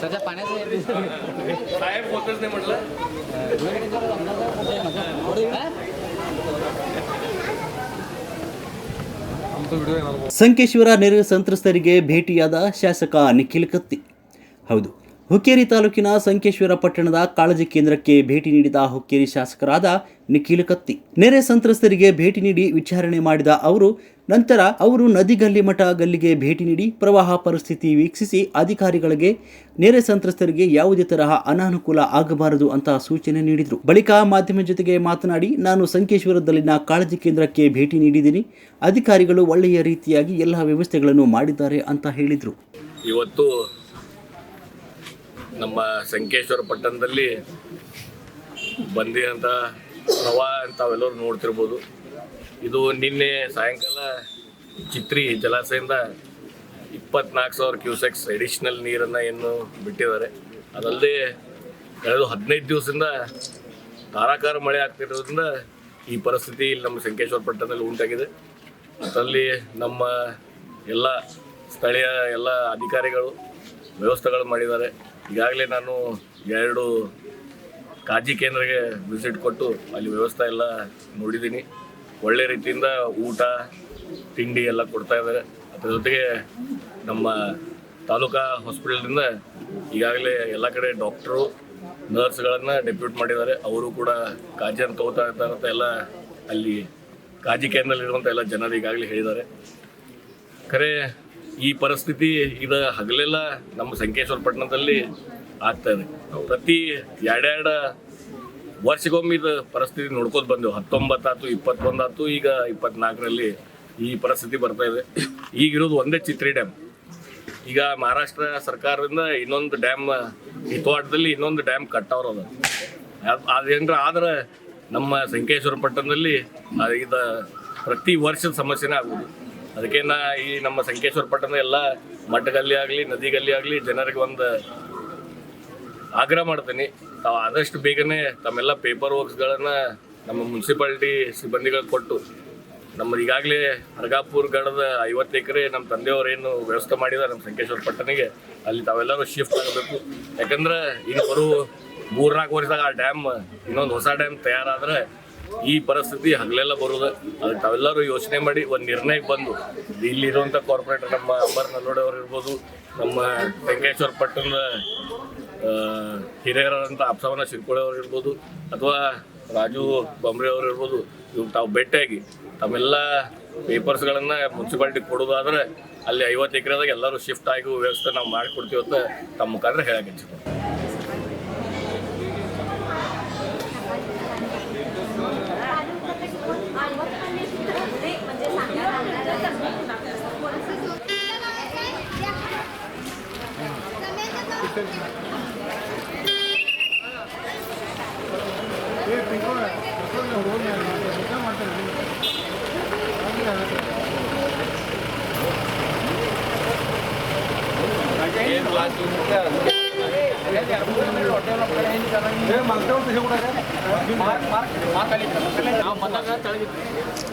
सध्या पाण्याचं हे दिसतं. साहेब होतच नाही म्हटलं हा? ಸಂಕೇಶ್ವರ ನೆರೆ ಸಂತ್ರಸ್ತರಿಗೆ ಭೇಟಿಯಾದ ಶಾಸಕ ನಿಖಿಲ್ ಕತ್ತಿ ಹೌದು ಹುಕ್ಕೇರಿ ತಾಲೂಕಿನ ಸಂಕೇಶ್ವರ ಪಟ್ಟಣದ ಕಾಳಜಿ ಕೇಂದ್ರಕ್ಕೆ ಭೇಟಿ ನೀಡಿದ ಹುಕ್ಕೇರಿ ಶಾಸಕರಾದ ನಿಖಿಲ್ ಕತ್ತಿ ನೆರೆ ಸಂತ್ರಸ್ತರಿಗೆ ಭೇಟಿ ನೀಡಿ ವಿಚಾರಣೆ ಮಾಡಿದ ಅವರು ನಂತರ ಅವರು ನದಿಗಲ್ಲಿ ಮಠ ಗಲ್ಲಿಗೆ ಭೇಟಿ ನೀಡಿ ಪ್ರವಾಹ ಪರಿಸ್ಥಿತಿ ವೀಕ್ಷಿಸಿ ಅಧಿಕಾರಿಗಳಿಗೆ, ನೆರೆ ಸಂತ್ರಸ್ತರಿಗೆ ಯಾವುದೇ ತರಹ ಅನಾನುಕೂಲ ಆಗಬಾರದು ಅಂತ ಸೂಚನೆ ನೀಡಿದರು. ಬಳಿಕ ಮಾಧ್ಯಮ ಜೊತೆಗೆ ಮಾತನಾಡಿ, ನಾನು ಸಂಕೇಶ್ವರದಲ್ಲಿನ ಕಾಳಜಿ ಕೇಂದ್ರಕ್ಕೆ ಭೇಟಿ ನೀಡಿದ್ದೀನಿ. ಅಧಿಕಾರಿಗಳು ಒಳ್ಳೆಯ ರೀತಿಯಾಗಿ ಎಲ್ಲ ವ್ಯವಸ್ಥೆಗಳನ್ನು ಮಾಡಿದ್ದಾರೆ ಅಂತ ಹೇಳಿದರು. ಇವತ್ತು ನಮ್ಮ ಸಂಕೇಶ್ವರ ಪಟ್ಟಣದಲ್ಲಿ ಬಂದಿರೋಂಥ ಪ್ರವಾಹ ತಾವೆಲ್ಲರೂ ನೋಡ್ತಿರ್ಬೋದು. ಇದು ನಿನ್ನೆ ಸಾಯಂಕಾಲ ಚಿತ್ರಿ ಜಲಾಶಯದಿಂದ ಇಪ್ಪತ್ನಾಲ್ಕು ಸಾವಿರ ಕ್ಯೂಸೆಕ್ಸ್ ಎಡಿಷ್ನಲ್ ನೀರನ್ನು ಏನು ಬಿಟ್ಟಿದ್ದಾರೆ. ಅದಲ್ಲದೆ ಕಳೆದ ಹದಿನೈದು ದಿವಸದಿಂದ ಧಾರಾಕಾರ ಮಳೆ ಆಗ್ತಿರೋದ್ರಿಂದ ಈ ಪರಿಸ್ಥಿತಿ ಇಲ್ಲಿ ನಮ್ಮ ಸಂಕೇಶ್ವರ ಪಟ್ಟಣದಲ್ಲಿ ಉಂಟಾಗಿದೆ. ಅದರಲ್ಲಿ ನಮ್ಮ ಎಲ್ಲ ಸ್ಥಳೀಯ ಎಲ್ಲ ಅಧಿಕಾರಿಗಳು ವ್ಯವಸ್ಥೆಗಳು ಮಾಡಿದ್ದಾರೆ. ಈಗಾಗಲೇ ನಾನು ಎರಡು ಕಾಜಿ ಕೇಂದ್ರಕ್ಕೆ ವಿಸಿಟ್ ಕೊಟ್ಟು ಅಲ್ಲಿ ವ್ಯವಸ್ಥೆ ಎಲ್ಲ ನೋಡಿದ್ದೀನಿ. ಒಳ್ಳೆ ರೀತಿಯಿಂದ ಊಟ, ತಿಂಡಿ ಎಲ್ಲ ಕೊಡ್ತಾ ಇದ್ದಾರೆ. ಅದ್ರ ಜೊತೆಗೆ ನಮ್ಮ ತಾಲೂಕಾ ಹಾಸ್ಪಿಟಲ್ನಿಂದ ಈಗಾಗಲೇ ಎಲ್ಲ ಕಡೆ ಡಾಕ್ಟ್ರು ನರ್ಸ್ಗಳನ್ನು ಡೆಪ್ಯೂಟ್ ಮಾಡಿದ್ದಾರೆ. ಅವರು ಕೂಡ ಕಾಜಿಯನ್ನು ತಗೋತಾ ಇರ್ತಾರೆ ಅಂತ ಎಲ್ಲ ಅಲ್ಲಿ ಕಾಜಿ ಕೇಂದ್ರದಲ್ಲಿರುವಂಥ ಎಲ್ಲ ಜನರು ಈಗಾಗಲೇ ಹೇಳಿದ್ದಾರೆ. ಖರೆ, ಈ ಪರಿಸ್ಥಿತಿ ಇದು ಹಗಲೆಲ್ಲ ನಮ್ಮ ಸಂಕೇಶ್ವರ ಪಟ್ಟಣದಲ್ಲಿ ಆಗ್ತಾ ಇದೆ. ಪ್ರತಿ ಎರಡೆರಡು ವರ್ಷಕ್ಕೊಮ್ಮೆ ಇದು ಪರಿಸ್ಥಿತಿ ನೋಡ್ಕೋತ ಬಂದೆವು. ಹತ್ತೊಂಬತ್ತಾತು, ಇಪ್ಪತ್ತೊಂದಾತು, ಈಗ ಇಪ್ಪತ್ನಾಲ್ಕರಲ್ಲಿ ಈ ಪರಿಸ್ಥಿತಿ ಬರ್ತಾ ಇದೆ. ಈಗಿರೋದು ಒಂದೇ ಚಿತ್ರಿ ಡ್ಯಾಮ್. ಈಗ ಮಹಾರಾಷ್ಟ್ರ ಸರ್ಕಾರದಿಂದ ಇನ್ನೊಂದು ಡ್ಯಾಮ್ ಹಿತವಾಟದಲ್ಲಿ ಇನ್ನೊಂದು ಡ್ಯಾಮ್ ಕಟ್ಟವ್ರ ಅದು ಅದ್- ಅದೇನ್ರ ಆದ್ರೆ ನಮ್ಮ ಸಂಕೇಶ್ವರ ಪಟ್ಟಣದಲ್ಲಿ ಇದು ಪ್ರತಿ ವರ್ಷದ ಸಮಸ್ಯೆನೇ ಆಗ್ಬೋದು ಅದಕ್ಕೆ ನಾ ಈ ನಮ್ಮ ಸಂಕೇಶ್ವರ ಪಟ್ಟಣದ ಎಲ್ಲ ಮಠಗಲ್ಲಿ ಆಗಲಿ, ನದಿಗಲ್ಲಿ ಆಗಲಿ ಜನರಿಗೆ ಒಂದು ಆಗ್ರಹ ಮಾಡ್ತೀನಿ. ತಾವು ಆದಷ್ಟು ಬೇಗನೆ ತಮ್ಮೆಲ್ಲ ಪೇಪರ್ ವರ್ಕ್ಸ್ಗಳನ್ನು ನಮ್ಮ ಮುನ್ಸಿಪಾಲ್ಟಿ ಸಿಬ್ಬಂದಿಗಳಿಗೆ ಕೊಟ್ಟು ನಮ್ಮ ಈಗಾಗಲೇ ಅರ್ಗಾಪುರ್ ಗಡದ ಐವತ್ತು ಎಕರೆ ನಮ್ಮ ತಂದೆಯವರು ಏನು ವ್ಯವಸ್ಥೆ ಮಾಡಿದ್ದಾರೆ ನಮ್ಮ ಸಂಕೇಶ್ವರ ಪಟ್ಟಣಿಗೆ ಅಲ್ಲಿ ತಾವೆಲ್ಲರೂ ಶಿಫ್ಟ್ ಆಗಬೇಕು. ಯಾಕಂದ್ರೆ ಇನ್ನು ಬರೋ ಮೂರ್ನಾಲ್ಕು ವರ್ಷದಾಗ ಆ ಡ್ಯಾಮ್ ಇನ್ನೊಂದು ಹೊಸ ಡ್ಯಾಮ್ ತಯಾರಾದ್ರೆ ಈ ಪರಿಸ್ಥಿತಿ ಹಗಲೆಲ್ಲ ಬರುವುದು ಅದಕ್ಕೆ ತಾವೆಲ್ಲರೂ ಯೋಚನೆ ಮಾಡಿ ಒಂದು ನಿರ್ಣಯಕ್ಕೆ ಬಂದು ಇಲ್ಲಿರುವಂಥ ಕಾರ್ಪೊರೇಟರ್ ನಮ್ಮ ಅಂಬರ್ ನಲ್ಲೋಡೆ ಅವರು ಇರ್ಬೋದು, ನಮ್ಮ ವೆಂಕಟೇಶ್ವರ ಪಟ್ಟಣದ ಆ, ಹಿರಿಯರಂತ ಅಪ್ಸವನ ಶಿರ್ಕೋಳಿ ಅವ್ರು ಇರ್ಬೋದು ಅಥವಾ ರಾಜು ಬೊಂಬ್ರೆಯವರು ಇರ್ಬೋದು ಇವ್ರು ತಾವು ಭೇಟಿಯಾಗಿ ತಮ್ಮೆಲ್ಲ ಪೇಪರ್ಸ್ಗಳನ್ನು ಮುನ್ಸಿಪಾಲ್ಟಿ ಕೊಡೋದಾದ್ರೆ ಅಲ್ಲಿ ಐವತ್ತು ಎಕರೆದಾಗ ಎಲ್ಲರೂ ಶಿಫ್ಟ್ ಆಗಿ ವ್ಯವಸ್ಥೆ ನಾವು ಮಾಡಿಕೊಡ್ತೀವಿ ಅಂತ ತಮ್ಮ ಮುಖಾಂತರ ಹೇಳಕ್ಕೆ ಮಾತಾಡಿ ಮಾತಾಡಿ ನಾವು ಬಂದಾಗ ತಳಗಿದ್ವಿ